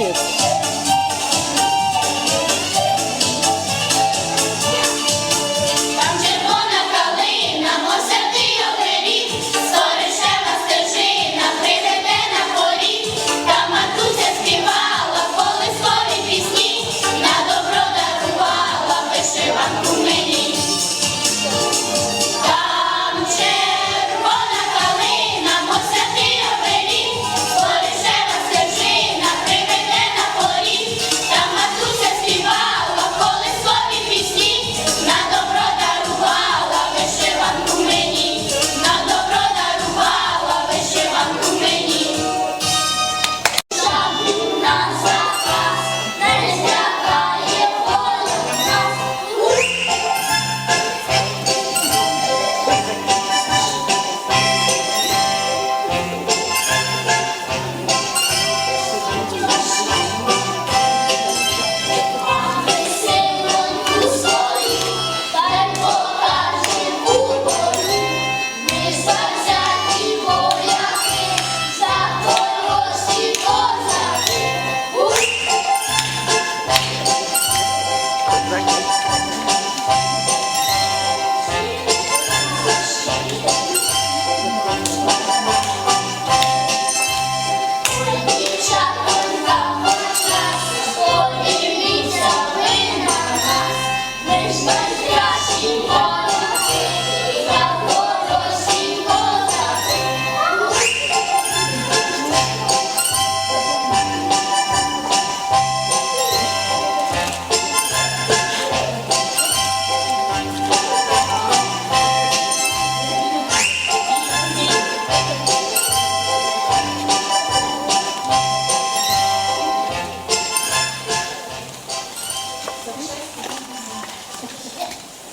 টেস্ট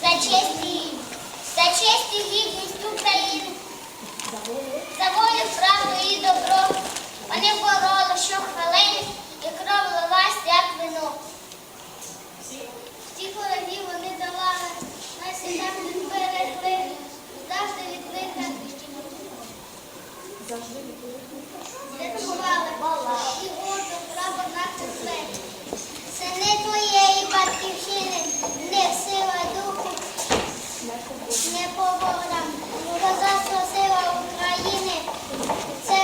За честь і за честь і гідність України, за волю, правду і добро. Вони бороли щохвилини і кров лилась, як вино. Ті ворогів вони давали, нас і так відберегли, завжди від лиха. Рятували і гордо право на це. Батьківщини, не сила духу, не повода, козацтва сила України. Це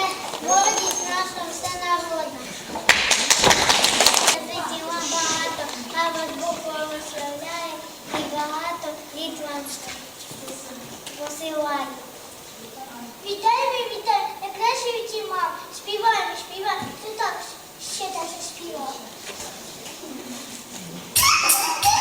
гордість наша всенародна. Вам багато, а вас Бог благословляє і багато літ вам посилає. Вітаємо, вітаємо, найкраще від мам. Співаємо, співаємо. Ти так ще даже співав. Thank you.